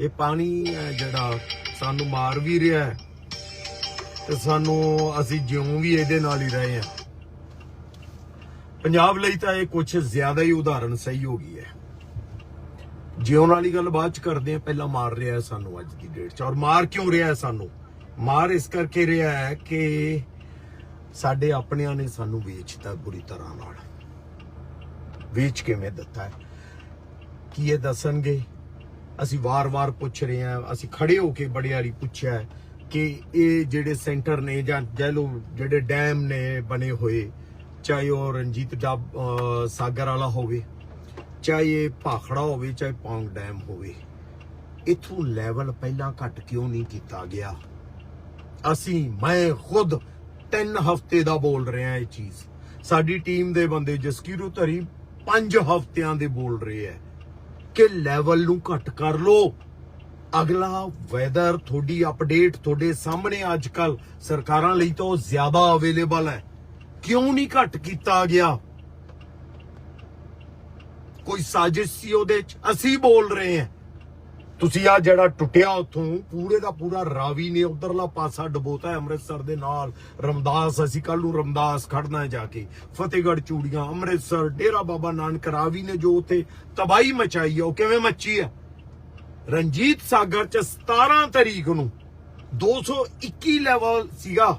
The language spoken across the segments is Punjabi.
ਇਹ ਪਾਣੀ ਹੈ ਜਿਹੜਾ ਸਾਨੂੰ ਮਾਰ ਵੀ ਰਿਹਾ ਹੈ ਤੇ ਸਾਨੂੰ ਅਸੀਂ ਜਿਉਂ ਵੀ ਇਹਦੇ ਨਾਲ ਹੀ ਰਹੇ ਹਾਂ। ਪੰਜਾਬ ਲਈ ਤਾਂ ਇਹ ਕੁਝ ਜ਼ਿਆਦਾ ਹੀ ਉਦਾਹਰਨ ਸਹੀ ਹੋ ਗਈ ਹੈ। ਜਿਉਣ ਵਾਲੀ ਗੱਲ ਬਾਅਦ ਚ ਕਰਦੇ ਆ ਪਹਿਲਾਂ ਮਾਰ ਰਿਹਾ ਹੈ ਸਾਨੂੰ ਅੱਜ ਦੀ ਡੇਟ 'ਚ। ਔਰ ਮਾਰ ਕਿਉਂ ਰਿਹਾ ਹੈ ਸਾਨੂੰ? ਮਾਰ ਇਸ ਕਰਕੇ ਰਿਹਾ ਹੈ ਕਿ ਸਾਡੇ ਆਪਣਿਆਂ ਨੇ ਸਾਨੂੰ ਵੇਚਤਾ ਬੁਰੀ ਤਰ੍ਹਾਂ ਨਾਲ। ਵੇਚ ਕਿਵੇਂ ਦਿੱਤਾ ਹੈ। ਕੀ ਇਹ ਦੱਸਣਗੇ? ਅਸੀਂ ਵਾਰ-ਵਾਰ ਪੁੱਛ ਰਹੇ ਹਾਂ, ਅਸੀਂ ਖੜੇ ਹੋ ਕੇ ਬੜੇ ਵਾਰੀ ਪੁੱਛਿਆ ਕਿ ਇਹ ਜਿਹੜੇ ਸੈਂਟਰ ਨੇ ਜਾਂ ਕਹਿ ਲਓ ਜਿਹੜੇ ਡੈਮ ਨੇ ਬਣੇ ਹੋਏ, ਚਾਹੇ ਉਹ ਰਣਜੀਤ ਡੱਬ ਸਾਗਰ ਵਾਲਾ ਹੋਵੇ, ਚਾਹੇ ਇਹ ਭਾਖੜਾ ਹੋਵੇ, ਚਾਹੇ ਪੌਂਗ ਡੈਮ ਹੋਵੇ, ਇਥੋਂ ਲੈਵਲ ਪਹਿਲਾਂ ਘਟ ਕਿਉਂ ਨਹੀਂ ਕੀਤਾ ਗਿਆ? ਅਸੀਂ, ਮੈਂ ਖੁਦ 3 ਹਫ਼ਤੇ ਦਾ ਬੋਲ ਰਿਹਾ ਇਹ ਚੀਜ਼। ਸਾਡੀ ਟੀਮ ਦੇ ਬੰਦੇ ਜਸਕੀਰੂ ਧਰੀ 5 ਹਫ਼ਤਿਆਂ ਦੇ ਬੋਲ ਰਹੇ ਹੈ। ਕਿ ਲੈਵਲ ਨੂੰ ਘੱਟ ਕਰ ਲੋ ਅਗਲਾ ਵੈਦਰ ਤੁਹਾਡੀ ਅਪਡੇਟ ਤੁਹਾਡੇ ਸਾਹਮਣੇ ਅੱਜ ਕੱਲ ਸਰਕਾਰਾਂ ਲਈ ਤਾਂ ਉਹ ਜ਼ਿਆਦਾ ਅਵੇਲੇਬਲ ਹੈ। ਕਿਉਂ ਨਹੀਂ ਘੱਟ ਕੀਤਾ ਗਿਆ? ਕੋਈ ਸਾਜ਼ਿਸ਼ ਸੀ ਉਹਦੇ ਚ? ਅਸੀਂ ਬੋਲ ਰਹੇ ਹਾਂ। ਤੁਸੀਂ ਆ ਜਿਹੜਾ ਟੁੱਟਿਆ ਉਥੋਂ, ਪੂਰੇ ਦਾ ਪੂਰਾ ਰਾਵੀ ਨੇ ਉਧਰਲਾ ਪਾਸਾ ਡਬੋਤਾ ਅੰਮ੍ਰਿਤਸਰ ਦੇ ਨਾਲ। ਰਮਦਾਸ, ਅਸੀਂ ਕੱਲ ਨੂੰ ਰਮਦਾਸ ਖੜਨਾ ਜਾ ਕੇ। ਫਤਿਹਗੜ੍ਹ, ਚੂੜੀਆਂ, ਅੰਮ੍ਰਿਤਸਰ, ਡੇਰਾ ਬਾਬਾ ਨਾਨਕ ਰਾਵੀ ਨੇ ਜੋ ਉਥੇ ਤਬਾਹੀ ਮਚਾਈ ਹੈ ਉਹ ਕਿਵੇਂ ਮੱਚੀ ਹੈ ਰਣਜੀਤ ਸਾਗਰ ਚ 17 ਤਰੀਕ ਨੂੰ 221 ਲੈਵਲ ਸੀਗਾ।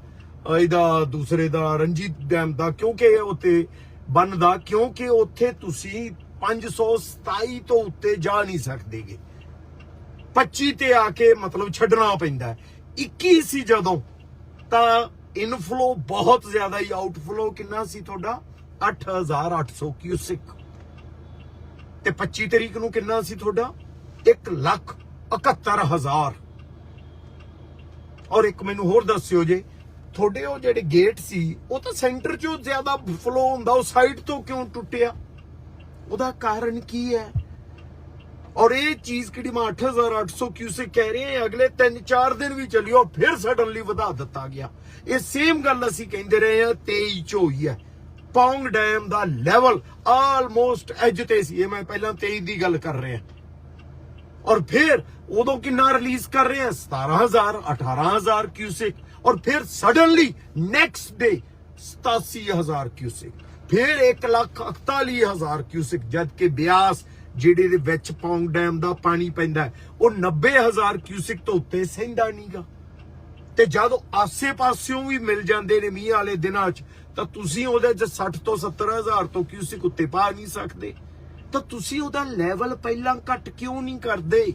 ਇਹਦਾ ਦੂਸਰੇ ਦਾ, ਰਣਜੀਤ ਡੈਮ ਦਾ, ਕਿਉਂਕਿ ਉੱਤੇ ਬੰਨ ਦਾ, ਕਿਉਂਕਿ ਉੱਥੇ ਤੁਸੀਂ 527 ਤੋਂ ਉੱਤੇ ਜਾ ਨਹੀਂ ਸਕਦੇਗੇ। 25 ਤੇ ਆ ਕੇ ਮਤਲਬ ਛੱਡਣਾ ਪੈਂਦਾ ਹੈ। 21 ਸੀ ਜਦੋਂ, ਤਾਂ ਇਨਫਲੋ ਬਹੁਤ ਜ਼ਿਆਦਾ ਹੀ ਆਊਟਫਲੋ ਕਿੰਨਾ ਸੀ ਤੁਹਾਡਾ? 8800 ਕਿਊਸਿਕ ਤੇ 25 ਤਰੀਕ ਨੂੰ ਕਿੰਨਾ ਸੀ ਤੁਹਾਡਾ? 1 ਲੱਖ 71000 ਔਰ ਇੱਕ ਮੈਨੂੰ ਹੋਰ ਦੱਸਿਓ ਜੇ, ਤੁਹਾਡੇ ਉਹ ਜਿਹੜੇ ਗੇਟ ਸੀ, ਉਹ ਤਾਂ ਸੈਂਟਰ 'ਚੋਂ ਜ਼ਿਆਦਾ ਫਲੋ ਹੁੰਦਾ, ਉਹ ਸਾਈਡ ਤੋਂ ਕਿਉਂ ਟੁੱਟਿਆ? ਉਹਦਾ ਕਾਰਨ ਕੀ ਹੈ? ਔਰ ਇਹ ਚੀਜ਼ ਕਿਹੜੀ ਮੈਂ 8800 ਕਿਊਸਿਕ ਕਹਿ ਰਹੇ ਹਾਂ ਅਗਲੇ 3-4 ਦਿਨ ਵੀ ਚੱਲਿਓ, ਫਿਰ ਸਡਨਲੀ ਵਧਾ ਦਿੱਤਾ ਗਿਆ। ਇਹ ਸੇਮ ਗੱਲ ਅਸੀਂ ਕਹਿੰਦੇ ਰਹੇ ਹਾਂ 23 ਚ ਹੋਈ ਹੈ। ਪੌਂਗ ਡੈਮ ਦਾ ਲੈਵਲ ਆਲਮੋਸਟ ਐਜ ਤੇ ਸੀ, ਇਹ ਮੈਂ ਪਹਿਲਾਂ 23 ਦੀ ਗੱਲ ਕਰ ਰਿਹਾ। ਔਰ ਫਿਰ ਉਦੋਂ ਕਿੰਨਾ ਰਿਲੀਜ਼ ਕਰ ਰਹੇ ਆ 17000 18000 ਕਿਊਸਿਕ ਔਰ ਫਿਰ ਸਡਨਲੀ ਨੈਕਸਟ ਡੇ 87000 ਕਿਊਸਿਕ ਫਿਰ 141000 ਕਿਊਸਿਕ ਜਦ ਕਿ ਬਿਆਸ ਜਿਹੜੇ ਦੇ ਵਿੱਚ ਪੌਂਗ ਡੈਮ ਦਾ ਪਾਣੀ ਪੈਂਦਾ ਉਹ 90000 ਕਿਊਸਿਕ ਤੋਂ ਉੱਤੇ ਸਹਿੰਦਾ ਨਹੀਂਗਾ ਤੇ ਜਦੋਂ ਆਸੇ-ਪਾਸਿਓਂ ਵੀ ਮਿਲ ਜਾਂਦੇ ਨੇ ਮੀਂਹ ਵਾਲੇ ਦਿਨਾਂ 'ਚ, ਤਾਂ ਤੁਸੀਂ ਉਹਦੇ 'ਚ 60 ਤੋਂ 70000 ਤੋਂ ਕਿਊਸਿਕ ਉੱਤੇ ਪਾ ਨਹੀਂ ਸਕਦੇ। ਤਾਂ ਤੁਸੀਂ ਉਹਦਾ ਲੈਵਲ ਪਹਿਲਾਂ ਘੱਟ ਕਿਉਂ ਨਹੀਂ ਕਰਦੇ?